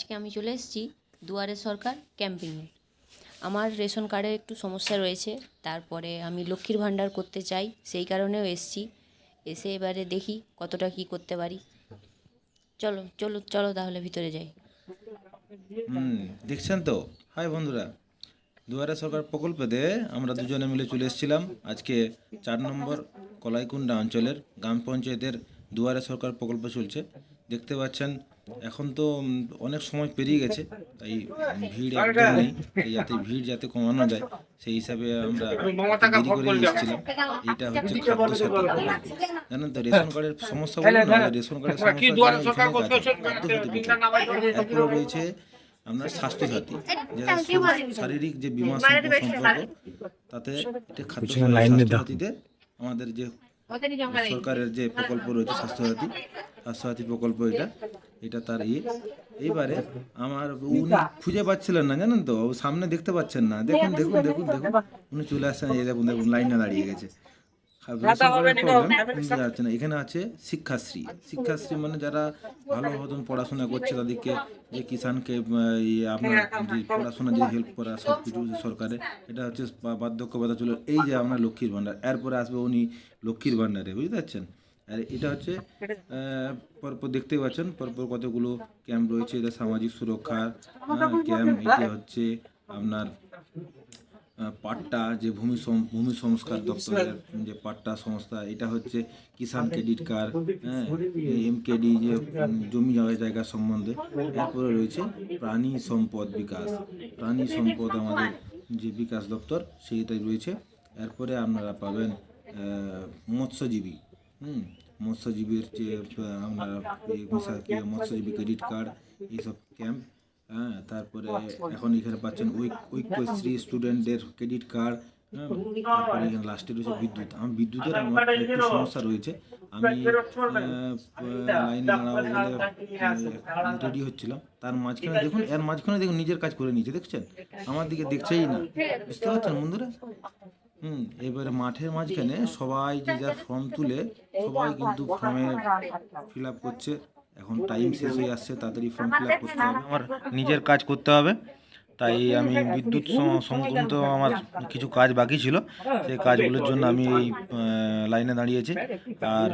আজকে আমি চলে এসেছি দুয়ারে সরকার ক্যাম্পিংয়ে আমার রেশন কার্ডে একটু সমস্যা রয়েছে, তারপরে আমি লক্ষ্মীর ভাণ্ডার করতে চাই, সেই কারণেও এসছি। এসে এবারে দেখি কতটা কি করতে পারি। চলো চলো চলো তাহলে ভিতরে যাই। দেখছেন তো? হাই বন্ধুরা, দুয়ারে সরকার প্রকল্পেতে আমরা দুজনে মিলে চলে এসেছিলাম। আজকে চার নম্বর কলাইকুণ্ডা অঞ্চলের গ্রাম পঞ্চায়েতের দুয়ারে সরকার প্রকল্প চলছে। দেখতে পাচ্ছেন এখন তো অনেক সময় পেরিয়ে গেছে তাই ভিড় একদম নেই তাই যাতে ভিড় যাতে কমানো যায় সেই হিসাবে আমরা দেরি করে এসেছিলাম। এইটা হচ্ছে খাদ্য সাথী। জানেন তো রেশন কার্ডের সমস্যা বলে না রেশন কার্ডের সমস্যা সাথী। প্রকল্প এরপরে রয়েছে আপনার স্বাস্থ্যসাথী যেটা শু- শারীরিক যে বিমা সম্পর্ক তাতে এটা খাদ্য স্বাস্থ্যসাথীতে আমাদের যে সরকারের যে প্রকল্প রয়েছে স্বাস্থ্যসাথী স্বাস্থ্যসাথী প্রকল্প এটা এটা তার ইয়ে এইবারে আমার উনি খুঁজে পাচ্ছিলেন না জানেন তো? ও সামনে দেখতে পাচ্ছেন না। দেখুন দেখুন দেখুন দেখুন। উনি চলে আসছেন এই দেখুন দেখুন লাইনে দাঁড়িয়ে গেছে। পারছে না এখানে আছে শিক্ষাশ্রী। শিক্ষাশ্রী মানে যারা ভালো মতন পড়াশোনা করছে তাদেরকে যে কিষানকে আপনার যে পড়াশোনা যে হেল্প করা সব কিছু সরকারে এটা হচ্ছে বা- বার্ধক্য ভাতা চলে। এই যে আপনার লক্ষ্মীর ভাণ্ডার এরপরে আসবে উনি লক্ষ্মীর ভাণ্ডারে বুঝতে পারছেন? আর এটা হচ্ছে পরপর দেখতেই পাচ্ছেন পরপর কতগুলো ক্যাম্প রয়েছে এটা সামাজিক সুরক্ষার ক্যাম্প এটা হচ্ছে আপনার পাট্টা, যে ভূমি ভূমি সংস্কার দপ্তরের যে পাট্টা সংস্থা, এটা হচ্ছে কিষাণ ক্রেডিট কার্ড হ্যাঁ এমকেডি, যে জমি জায়গা সম্বন্ধে। এরপরে রয়েছে প্রাণী সম্পদ বিকাশ। প্রাণী সম্পদ আমাদের যে বিকাশ দপ্তর, সেইটাই রয়েছে। এরপরে আপনারা পাবেন মৎস্যজীবী, হুম, মৎস্যজীবীর যে আপনারা মৎস্যজীবী ক্রেডিট কার্ড, এইসব ক্যাম্প। হ্যাঁ তারপরে এখন এখানে পাচ্ছেন ঐক- ঐক্যশ্রী স্টুডেন্টদের ক্রেডিট কার্ড হ্যাঁ তারপরে এখানে লাস্টে রয়েছে বিদ্যুৎ। আমার বিদ্যুতের আমার একটু সমস্যা রয়েছে। আমি লাইনে দাঁড়াবো বলে রেডি হচ্ছিলাম। তার মাঝখানে দেখুন এর মাঝখানে দেখুন নিজের কাজ করে নিয়েছে দেখছেন? আমার দিকে দেখছেই না। বুঝতে পারছেন বন্ধুরা? হুম এবারে মাঠের মাঝখানে সবাই যে যার ফর্ম তুলে সবাই কিন্তু ফর্মে ফিল আপ করছে। এখন টাইম শেষ হয়ে আসছে, তাড়াতাড়ি ফর্ম ফিল আপ করতে হবে। আমার নিজের কাজ করতে হবে, তাই আমি বিদ্যুৎ সংক্রান্ত আমার কিছু কাজ বাকি ছিল। সেই কাজগুলোর জন্য আমি এই লাইনে দাঁড়িয়েছি। আর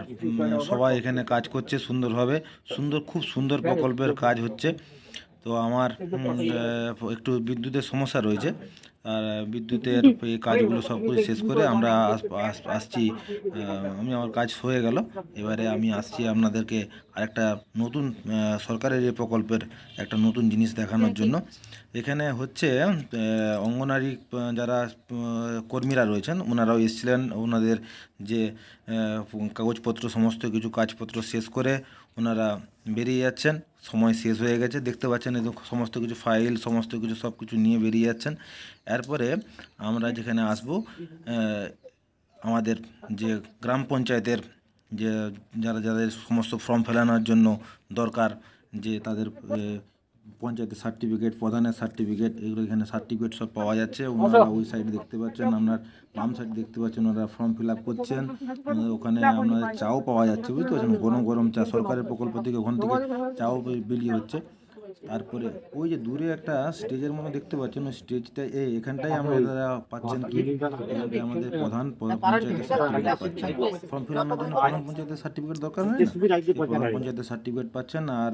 সবাই এখানে কাজ করছে, সুন্দরভাবে, সুন্দর, খুব সুন্দর প্রকল্পের কাজ হচ্ছে। তো আমার একটু বিদ্যুতের সমস্যা রয়েছে। আর বিদ্যুতের এই কাজগুলো সব কিছু শেষ করে আমরা আস- আস- আসছি। আমি আমার কাজ হয়ে গেল। এবারে আমি আসছি আপনাদেরকে আরেকটা নতুন সরকারের এই প্রকল্পের একটা নতুন জিনিস দেখানোর জন্য। এখানে হচ্ছে অঙ্গনারী যারা কর্মীরা রয়েছেন ওনারাও এসেছিলেন। ওনাদের যে কাগজপত্র সমস্ত কিছু কাজপত্র শেষ করে ওনারা বেরিয়ে যাচ্ছেন। সময় শেষ হয়ে গেছে, দেখতে পাচ্ছেন সমস্ত কিছু ফাইল সমস্ত কিছু সব কিছু নিয়ে বেরিয়ে যাচ্ছেন। এরপরে আমরা যেখানে আসব আমাদের যে গ্রাম পঞ্চায়েতের যে যারা, যাদের সমস্ত ফর্ম ফেলানোর জন্য দরকার, যে তাদের পঞ্চায়েতের সার্টিফিকেট প্রধানের সার্টিফিকেট এগুলো এখানে সার্টিফিকেট সব পাওয়া যাচ্ছে। ওনারা ওই সাইড দেখতে পাচ্ছেন আপনার বাম সাইড দেখতে পাচ্ছেন ওনারা ফর্ম ফিল আপ করছেন। ওখানে আপনাদের চাও পাওয়া যাচ্ছে বুঝতে পারছেন? গরম গরম চা সরকারের প্রকল্প থেকে ওখান থেকে চাও বিলি বেরিয়ে হচ্ছে। তারপরে ওই যে দূরে একটা স্টেজের মতো দেখতে পাচ্ছেন ওই স্টেজটা এই এখানটাই আপনারা পাচ্ছেন কি এখানটায় আমাদের প্রধান পঞ্চায়েতের সার্টিফিকেট পাচ্ছেন। ফর্ম ফিল আপার জন্য প্রধান পঞ্চায়েতের সার্টিফিকেট দরকার হয় না? প্রধান পঞ্চায়েতের সার্টিফিকেট পাচ্ছেন আর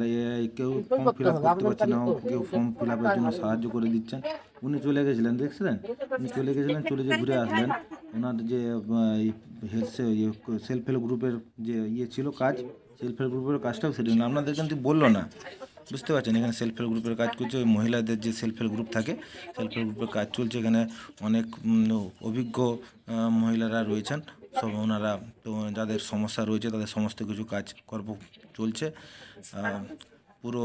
কেউ ফর্ম ফিল আপ করতে পারছে না কেউ ফর্ম ফিল আপের জন্য সাহায্য করে দিচ্ছেন। উনি চলে গেছিলেন দেখছিলেন? উনি চলে গেছিলেন চলে যে ঘুরে আসলেন। ওনার যে হেলথ সেলফ হেল্প গ্রুপের যে ইয়ে ছিল কাজ সেলফ হেল্প গ্রুপের কাজটাও নিল আপনাদের কিন্তু বলল না। বুঝতে পারছেন? এখানে সেলফ হেল্প গ্রুপের কাজ করছে ওই মহিলাদের যে সেলফ হেল্প গ্রুপ থাকে সেলফ হেল্প গ্রুপের কাজ চলছে। এখানে অনেক অভিজ্ঞ মহিলারা রয়েছেন। সব ওনারা তো যাদের সমস্যা রয়েছে তাদের সমস্ত কিছু কাজ কর্ম চলছে। পুরো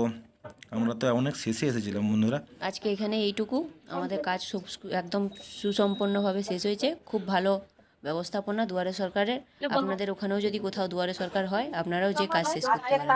আমরা তো অনেক শেষে এসেছিলাম বন্ধুরা। আজকে এখানে এইটুকু। আমাদের কাজ সব একদম সুসম্পন্নভাবে শেষ হয়েছে। খুব ভালো ব্যবস্থাপনা দুয়ারে সরকারের। আপনাদের ওখানেও যদি কোথাও দুয়ারে সরকার হয় আপনারাও যে কাজ শেষ করতে পারেন।